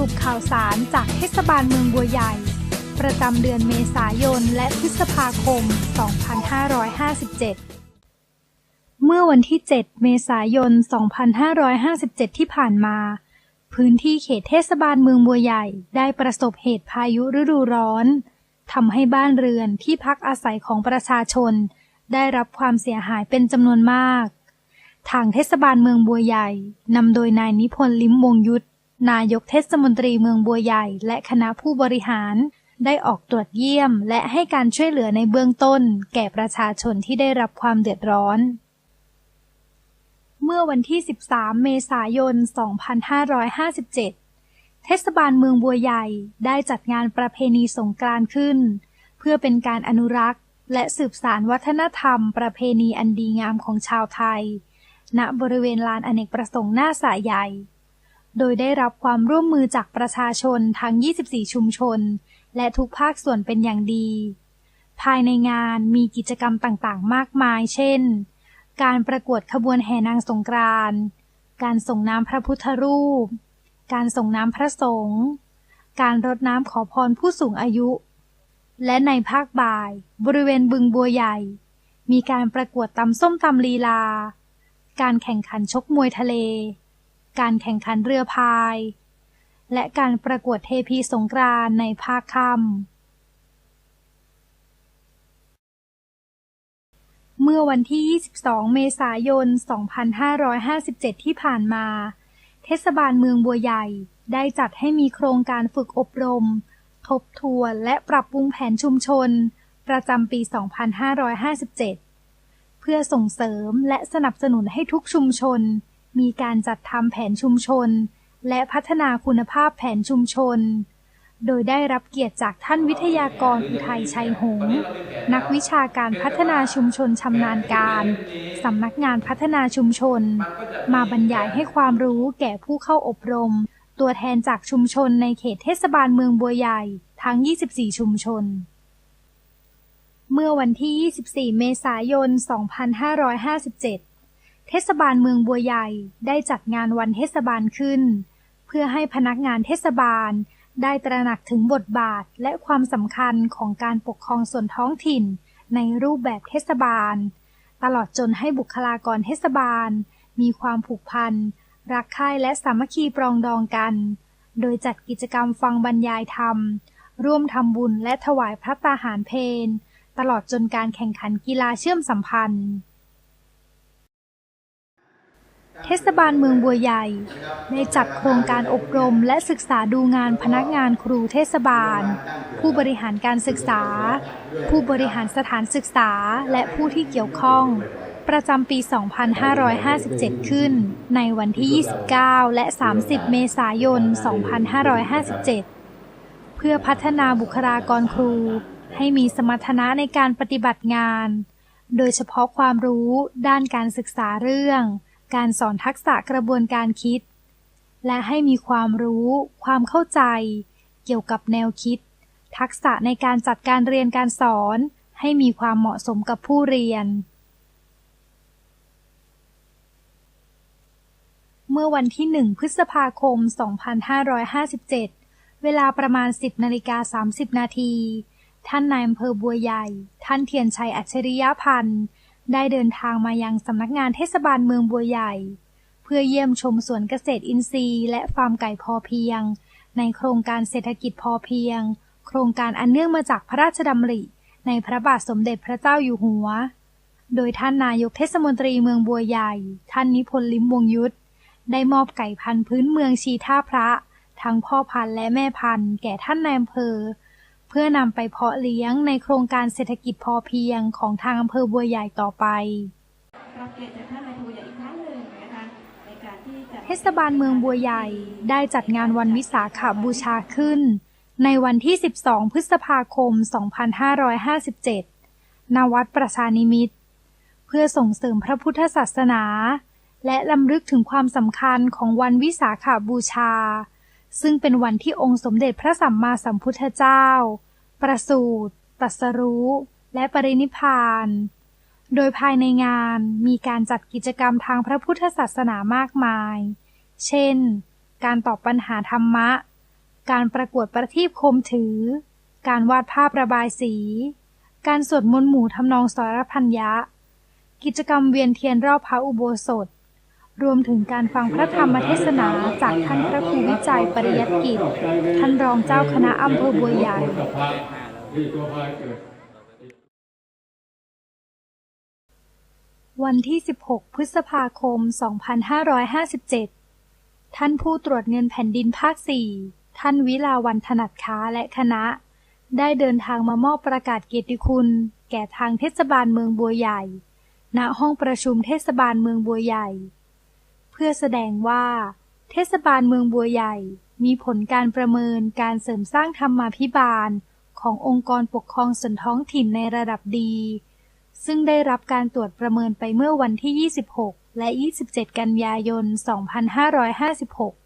รุปข่าวสารจากเทศบาลเมืองบัวใหญ่ ประจำเดือนเมษายนและพฤษภาคม 2557 เมื่อวันที่ 7 เมษายน 2557 ที่ผ่านมา พื้นที่เขตเทศบาลเมืองบัวใหญ่ได้ประสบเหตุพายุฤดูร้อนทำให้บ้านเรือนที่พักอาศัยของประชาชน ได้รับความเสียหายเป็นจำนวนมาก ทางเทศบาลเมืองบัวใหญ่นำโดยนายนิพนธ์ลิ้มวงยุทธ นายกเทศมนตรีเมืองบัวใหญ่และคณะผู้บริหาร ได้ออกตรวจเยี่ยม และให้การช่วยเหลือในเบื้องต้น แก่ประชาชนที่ได้รับความเดือดร้อน เมื่อวันที่ 13 เมษายน 2557 เทศบาลเมืองบัวใหญ่ได้จัดงานประเพณีสงกรานต์ขึ้น เพื่อเป็นการอนุรักษ์และสืบสานวัฒนธรรมประเพณีอันดีงามของชาวไทย ณ บริเวณลานอเนกประสงค์หน้าสระใหญ่ โดยได้รับความร่วมมือจากประชาชนทั้ง 24 ชุมชน และทุกภาคส่วนเป็นอย่างดี ภายในงานมีกิจกรรมต่างๆ มากมาย เช่น การประกวดขบวนแห่นางสงกรานต์การส่งน้ำพระพุทธรูป การส่งน้ำพระสงฆ์ การรดน้ำขอพรผู้สูงอายุ และในภาคบ่าย บริเวณบึงบัวใหญ่ มีการประกวดตำส้มตำลีลา การแข่งขันชกมวยทะเล การแข่งขันเรือพาย และการประกวดเทพีสงกรานในภาคค่ำ เมื่อวันที่ 22 เมษายน 2557 ที่ผ่านมา เทศบาลเมืองบัวใหญ่ได้จัดให้มีโครงการฝึกอบรม ทบทวนและปรับปรุงแผนชุมชน ประจำปี 2557 เพื่อส่งเสริมและสนับสนุนให้ทุกชุมชน มีการจัดทำแผนชุมชน และพัฒนาคุณภาพแผนชุมชน โดยได้รับเกียรติจากท่านวิทยากรอุทัยชัยหงส์นักวิชาการพัฒนาชุมชนชำนาญการสำนักงานพัฒนาชุมชน มาบรรยายให้ความรู้แก่ผู้เข้าอบรม ตัวแทนจากชุมชนในเขตเทศบาลเมืองบัวใหญ่ทั้ง 24 ชุมชน เมื่อวันที่ 24 เมษายน 2557 เทศบาลเมืองบัวใหญ่ได้จัดงานวันเทศบาลขึ้น เพื่อให้พนักงานเทศบาลได้ตระหนักถึงบทบาทและความสำคัญของการปกครองส่วนท้องถิ่นในรูปแบบเทศบาล ตลอดจนให้บุคลากรเทศบาล มีความผูกพัน รักใคร่และสามัคคีปรองดองกัน โดยจัดกิจกรรมฟังบรรยายธรรม ร่วมทำบุญและถวายพระตาหารเพลตลอดจนการแข่งขันกีฬาเชื่อมสัมพันธ์ เทศบาลเมืองบัวใหญ่ ได้จัดโครงการอบรมและศึกษาดูงานพนักงานครูเทศบาล ผู้บริหารการศึกษา ผู้บริหารสถานศึกษาและผู้ที่เกี่ยวข้อง ประจำปี 2557 ขึ้น ในวันที่ 29 และ 30 เมษายน 2557 เพื่อพัฒนาบุคลากรครู ให้มีสมรรถนะในการปฏิบัติงาน โดยเฉพาะความรู้ด้านการศึกษาเรื่อง การสอนทักษะกระบวนการคิด และให้มีความรู้ ความเข้าใจ เกี่ยวกับแนวคิด ทักษะในการจัดการเรียนการสอน ให้มีความเหมาะสมกับผู้เรียน เมื่อวันที่ 1 พฤษภาคม 2557 เวลาประมาณ 10นาฬิกา30 นาที ท่านนายอำเภอบัวใหญ่ ท่านเทียนชัยอัจฉริยพันธ์ ได้เดินทางมายังสำนักงานเทศบาลเมืองบัวใหญ่ เพื่อเยี่ยมชมสวนเกษตรอินทรีย์ และฟาร์มไก่พอเพียง ในโครงการเศรษฐกิจพอเพียง โครงการอันเนื่องมาจากพระราชดำริ ในพระบาทสมเด็จพระเจ้าอยู่หัว โดยท่านนายกเทศมนตรีเมืองบัวใหญ่ ท่านนิพนธ์ลิ้มวงยุทธได้มอบไก่พันธุ์พื้นเมืองชีท่าพระ ทั้งพ่อพันธุ์และแม่พันธุ์แก่ท่านนายอำเภอ เพื่อนำไปเพาะเลี้ยงในโครงการเศรษฐกิจพอเพียงของทางอำเภอบัวใหญ่ต่อไปรับเกียรติจากท่านนายอำเภอบัวใหญ่อีกครั้งหนึ่งนะคะในการที่จะเทศบาลเมืองบัวใหญ่ได้จัดงานวันวิสาขบูชาขึ้น ในวันที่ 12 พฤษภาคม 2557 ณ วัดประชานิมิตรเพื่อส่งเสริมพระพุทธศาสนา และลำลึกถึงความสำคัญของวันวิสาขบูชา ซึ่งเป็นวันที่องค์สมเด็จพระสัมมาสัมพุทธเจ้า ประสูติตัสรู้ และปรินิพาน โดยภายในงานมีการจัดกิจกรรมทางพระพุทธศาสนามากมาย เช่น การตอบปัญหาธรรมะ การประกวดประทีปคมถือ การวาดภาพระบายสี การสวดมนต์หมู่ทำนองสรพัญญะ กิจกรรมเวียนเทียนรอบพระอุโบสถ รวมถึงการฟังพระธรรมเทศนาจากท่านพระครูวิจัยปริยัติกิจ ท่านรองเจ้าคณะอำเภอบัวใหญ่วันที่ 16 พฤษภาคม 2557 ท่านผู้ตรวจเงินแผ่นดินภาค 4 ท่านวิลาวันถนัดค้าและคณะ ได้เดินทางมามอบประกาศเกียรติคุณ แก่ทางเทศบาลเมืองบัวใหญ่ ณ ห้องประชุมเทศบาลเมืองบัวใหญ่ พื่อแสดงว่า เทศบาลเมืองบัวใหญ่ มีผลการประเมินการเสริมสร้างธรรมาภิบาล ขององค์กรปกครองส่วนท้องถิ่นในระดับดี ซึ่งได้รับการตรวจประเมินไปเมื่อวันที่ 26 และ 27 กันยายน 2556